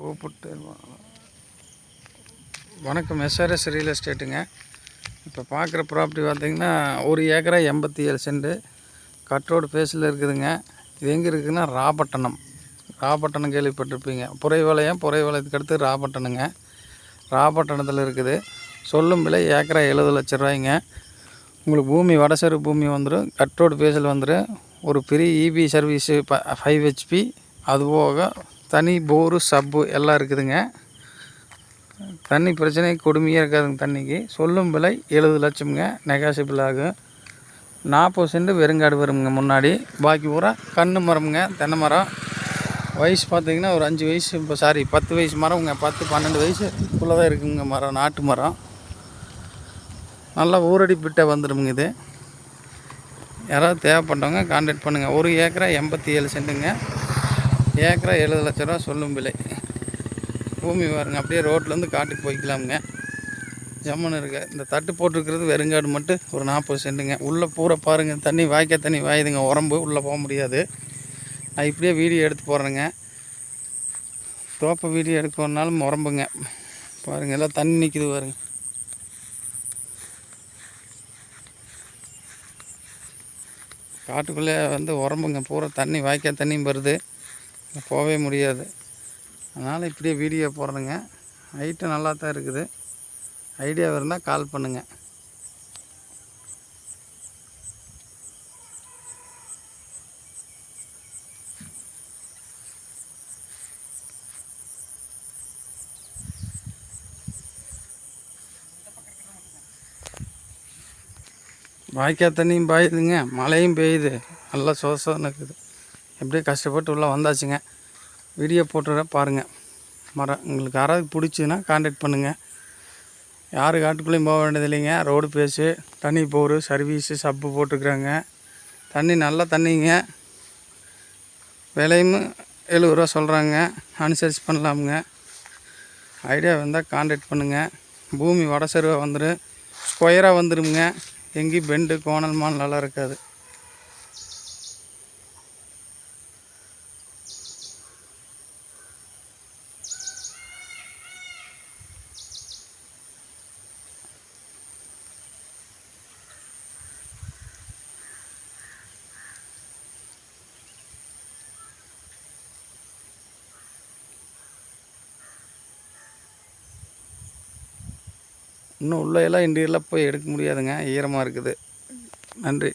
கூப்பிட்டு வணக்கம் SRS real எஸ்டேட்டுங்க இப்போ பார்க்குற ப்ராப்பர்ட்டி பார்த்தீங்கன்னா ஒரு ஏக்கரா எண்பத்தி ஏழு சென்ட் கட் ரோடு ஃபேஸில் இருக்குதுங்க. இது எங்கே இருக்குதுன்னா ராபட்டணம். ராபட்டணம் கேள்விப்பட்டிருப்பீங்க. புறைவளையம் புறைவளையத்துக்கு அடுத்து ராபட்டணங்க. ராபட்டணத்தில் இருக்குது. சொல்லும் விலை ஏக்கரா எழுபது லட்ச ரூபாய்ங்க. உங்களுக்கு பூமி வடசெரு பூமி வந்துடும் கட் ரோடு ஃபேஸில் வந்துடும் ஒரு பெரிய இபி சர்வீஸு ஃபைவ் ஹெச்பி அதுபோக தனி போரு சப்பு எல்லாம் இருக்குதுங்க. தண்ணி பிரச்சனை கொடுமையாக இருக்காதுங்க தண்ணிக்கு. சொல்லும் விலை எழுபது லட்சம்ங்க. நெகாசிபிள் ஆகும். நாற்பது சென்ட் வெறுங்காடு வருங்க முன்னாடி. பாக்கி பூரா கன்று மரம்ங்க தென்னை மரம். வயசு பார்த்தீங்கன்னா ஒரு அஞ்சு வயசு இப்போ சாரி பத்து வயசு மரம்ங்க. பத்து பன்னெண்டு வயசுக்குள்ளே தான் இருக்குங்க மரம் நாட்டு மரம். நல்லா ஊரடி பிட்டை வந்துடுங்க இது. யாராவது தேவைப்பட்டவங்க கான்டாக்ட் பண்ணுங்கள் ஒரு ஏக்கரா எண்பத்தி ஏழு சென்ட்டுங்க. ஏக்கரா எழுபது லட்ச ரூபா சொல்லும் விலை. பூமி பாருங்க அப்படியே ரோட்லேருந்து காட்டுக்கு போய்க்கலாமுங்க. ஜம்மன் இருக்கு இந்த தட்டு போட்டிருக்கிறது வெறுங்காடு மட்டும் ஒரு நாற்பது சென்ட்டுங்க. உள்ளே பூரா பாருங்கள் தண்ணி வாய்க்கால் தண்ணி வாயுதுங்க. உரம்பு உள்ளே போக முடியாது. நான் இப்படியே வீடியோ எடுத்து போடுறேங்க. தோப்பை வீடியோ எடுக்க போனாலும் உரம்புங்க. பாருங்கள் எல்லாம் தண்ணி நிற்கிது பாருங்க. காட்டுக்குள்ளே வந்து உரம்புங்க. பூரா தண்ணி வாய்க்கால் தண்ணியும் வருது. போகவே முடியாது. அதனால் இப்படியே வீடியோ போடுறேங்க ஹைட்டு நல்லா தான் இருக்குது. ஐடியா இருந்தால் கால் பண்ணுங்கள் வாய்க்கால் தண்ணியும் பாயுதுங்க. மழையும் பெய்யுது. நல்லா சோசன்னு இருக்குது. எப்படியே கஷ்டப்பட்டு உள்ளே வந்தாச்சுங்க. வீடியோ போட்டுற பாருங்கள் மரம் உங்களுக்கு யாராவது பிடிச்சிதுன்னா காண்டாக்ட் பண்ணுங்கள் யார் காட்டுக்குள்ளேயும் போக வேண்டியது இல்லைங்க ரோடு பேஸு தண்ணி போர் சர்வீஸு சப்பு போட்டுக்கிறாங்க. தண்ணி நல்ல தண்ணிங்க. விலையும் எழுபது ரூபா சொல்கிறாங்க அனுசரிச்சு பண்ணலாமுங்க. ஐடியா வந்தால் காண்டாக்ட் பண்ணுங்கள் பூமி வடசருவாக வந்துடும் ஸ்கொயராக வந்துடுங்க எங்கேயும் பெண்டு கோணல் மானலாம் இருக்காது. இன்னும் உள்ளே எல்லாம் இன்டீரியலாக போய் எடுக்க முடியாதுங்க. ஈரமாக இருக்குது. நன்றி.